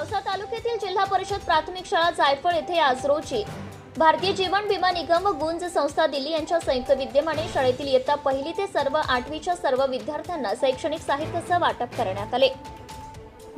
औसा तालुक्यातील जिल्हा परिषद प्राथमिक शाळा जायफळ येथे आज रोजी भारतीय जीवन विमा निगम व गुंज संस्था दिल्ली यांच्या संयुक्त विद्यमाने शाळेतील इयत्ता पहिली ते सर्व आठवीच्या सर्व विद्यार्थ्यांना शैक्षणिक साहित्याचं वाटप करण्यात आले.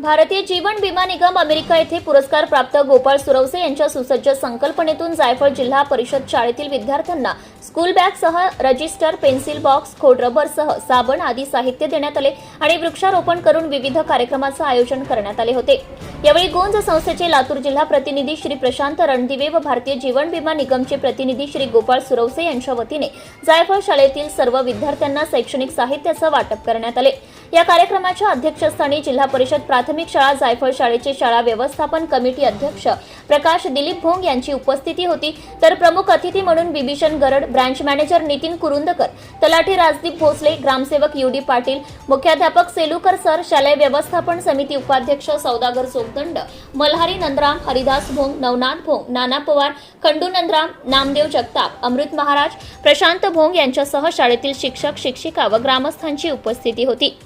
भारतीय जीवन विमा निगम अमेरिका येथे पुरस्कार प्राप्त गोपाळ सुरवसे यांच्या सुसज्ज संकल्पनेतून जायफळ जिल्हा परिषद शाळेतील विद्यार्थ्यांना स्कूल बॅगसह रजिस्टर पेन्सिल बॉक्स खोड रबरसह साबण आदी साहित्य देण्यात आले आणि वृक्षारोपण करून विविध कार्यक्रमाचं आयोजन करण्यात आले होते. यावेळी गोंज संस्थेचे लातूर जिल्हा प्रतिनिधी श्री प्रशांत रणदिवे व भारतीय जीवन विमा निगमचे प्रतिनिधी श्री गोपाळ सुरवसे यांच्या वतीने जायफळ शाळेतील सर्व विद्यार्थ्यांना शैक्षणिक साहित्याचं वाटप करण्यात आले. या कार्यक्रमाच्या अध्यक्षस्थानी जिल्हा परिषद प्राथमिक शाळा जायफळ शाळेचे शाळा व्यवस्थापन कमिटी अध्यक्ष प्रकाश दिलीप भोंग यांची उपस्थिती होती. तर प्रमुख अतिथी म्हणून बिभीषण गरड ब्रँच मॅनेजर नितीन कुरुंदकर तलाठी राजदीप भोसले ग्रामसेवक युडी पाटील मुख्याध्यापक सेलुकर सर शालेय व्यवस्थापन समिती उपाध्यक्ष सौदागर सोगदंड मल्हारी नंदराम हरिदास भोंग नवनाथ भोंग नाना पवार खंडू नंदराम नामदेव जगताप अमृत महाराज प्रशांत भोंग यांच्यासह शाळेतील शिक्षक शिक्षिका व ग्रामस्थांची उपस्थिती होती.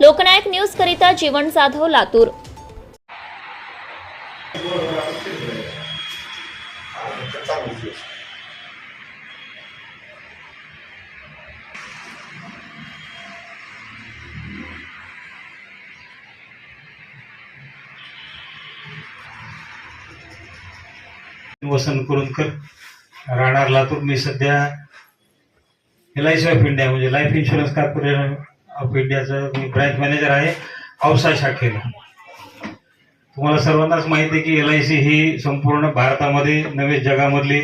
लोकनायक न्यूज करिता जीवन जाधव लातूर. वसंत कुरुंदकर राहणार लातूर. मी सध्या L I C of India म्हणजे लाईफ इन्शुरन्स कॉर्पोरेशन ऑफ इंडियाचं मी ब्रँच मॅनेजर आहे औसा शाखेला. तुम्हाला सर्वांनाच माहिती आहे की एल आय सी ही संपूर्ण भारतामध्ये नवे जगामधली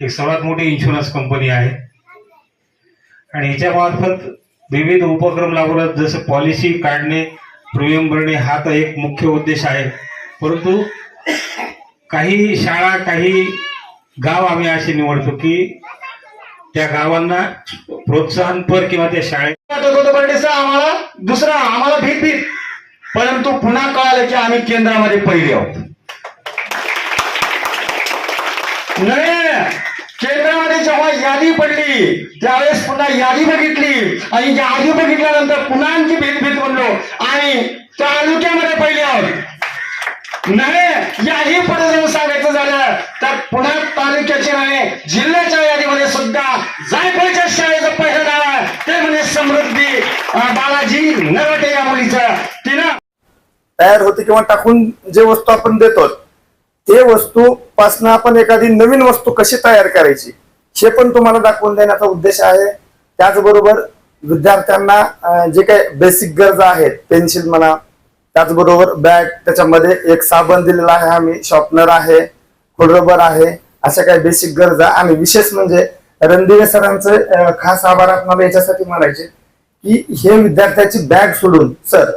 एक सर्वात मोठी इन्शुरन्स कंपनी आहे. आणि हिच्यामार्फत विविध उपक्रम राबवतात जसं पॉलिसी काढणे प्रीमियम भरणे हा तर एक मुख्य उद्देश आहे. परंतु काही शाळा काही गाव आम्ही असे निवडतो की त्या गावांना प्रोत्साहनपर किंवा त्या शाळेत वाटत आम्हाला दुसरा आम्हाला भीत भीत. परंतु पुन्हा कळालं की आम्ही केंद्रामध्ये पहिले आहोत. नव्हे केंद्रामध्ये जेव्हा यादी पडली त्यावेळेस पुन्हा यादी बघितली. आणि यादी बघितल्यानंतर पुन्हा आणखी भीत भीत म्हणलो आणि तालुक्यामध्ये पहिले आहोत. नव्हे याही पुढे जाऊन सांगायचं झालं तर पुन्हा तालुक्याची नाही जिल्ह्याच्या समृद्धी बालाजी नरवटे या मुलीचा तिनं तयार होते किंवा टाकून जे वस्तू आपण देतो ते वस्तू पासून आपण एखादी नवीन वस्तू कशी तयार करायची हे पण तुम्हाला दाखवून देण्याचा उद्देश आहे. त्याचबरोबर विद्यार्थ्यांना जे काही बेसिक गरजा आहेत पेन्सिल म्हणा त्याचबरोबर बॅग त्याच्यामध्ये एक साबण दिलेला आहे आम्ही शॉर्पनर आहे खोडरबर आहे अशा काही बेसिक गरजा. आणि विशेष म्हणजे रणदिवे सरांचं खास आभार आपल्याला याच्यासाठी म्हणायचे की हे विद्यार्थ्याची बॅग सोडून सर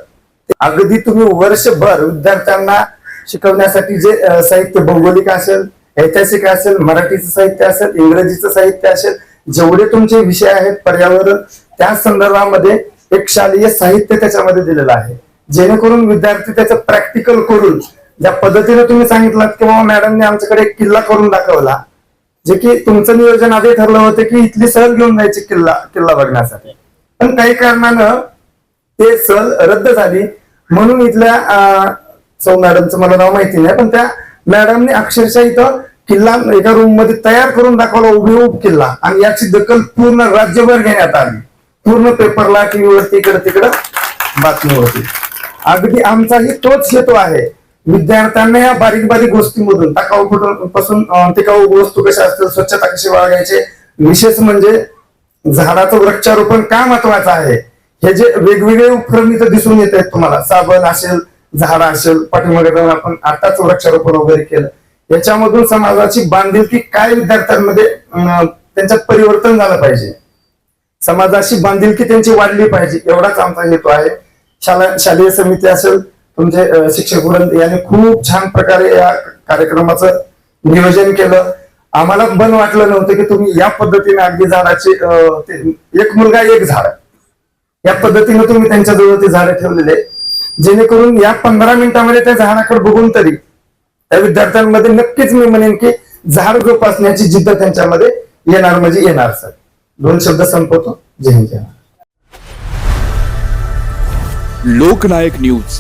अगदी तुम्ही वर्षभर विद्यार्थ्यांना शिकवण्यासाठी जे साहित्य भौगोलिक असेल ऐतिहासिक असेल मराठीचं साहित्य असेल इंग्रजीचं साहित्य असेल जेवढे तुमचे विषय आहेत पर्यावरण त्या संदर्भामध्ये एक शालेय साहित्य त्याच्यामध्ये दिलेलं आहे. जेणेकरून विद्यार्थी त्याचं प्रॅक्टिकल करून ज्या पद्धतीने तुम्ही सांगितलं की बाबा मॅडमने आमच्याकडे एक किल्ला करून दाखवला जे की तुमचं नियोजन आधी ठरलं होतं की इथली सहल घेऊन जायची किल्ला किल्ला बघण्यासाठी. पण काही कारणानं ते सहल रद्द झाली. म्हणून इथल्या सौ मॅडमचं मला नाव माहिती नाही पण त्या मॅडमने अक्षरशः इथं किल्ला एका रूममध्ये तयार करून दाखवला उभेउभ किल्ला. आणि याची दखल पूर्ण राज्यभर घेण्यात आली. पूर्ण पेपरला किंवा तिकडं तिकडं बातमी होती. अगदी आमचाही तोच हेतू आहे. विद्यार्थ्यांना या बारीक बारीक गोष्टींमधून टाकाऊ पासून टिकाऊ वस्तू कशा असतील स्वच्छता कशी बाळगायचे विशेष म्हणजे झाडाचं वृक्षारोपण का महत्वाचं आहे हे जे वेगवेगळे उपक्रम इथं दिसून येत आहेत तुम्हाला साबण असेल झाड असेल पाठीमागे जाऊन आपण आताच वृक्षारोपण वगैरे केलं. याच्यामधून समाजाची बांधिलकी काय विद्यार्थ्यांमध्ये त्यांच्यात परिवर्तन झालं पाहिजे. समाजाशी बांधिलकी त्यांची वाढली पाहिजे एवढाच आमचा हेतू आहे. शाला शालेय समिती असेल तुमचे शिक्षक वृंद यांनी खूप छान प्रकारे या कार्यक्रमाचं नियोजन केलं. आम्हाला बन वाटलं नव्हतं की तुम्ही या पद्धतीने अगदी झाडाचे एक मुलगा एक झाड. या पद्धतीने तुम्ही त्यांच्याजवळ ते झाडं ठेवलेले. जेणेकरून या पंधरा मिनिटामध्ये त्या झाडाकडे बघून तरी त्या विद्यार्थ्यांमध्ये नक्कीच मी म्हणेन की झाड जोपासण्याची जिद्द त्यांच्यामध्ये येणार म्हणजे येणार सर. दोन शब्द संपवतो. जय हिंद जय लोकनायक न्यूज.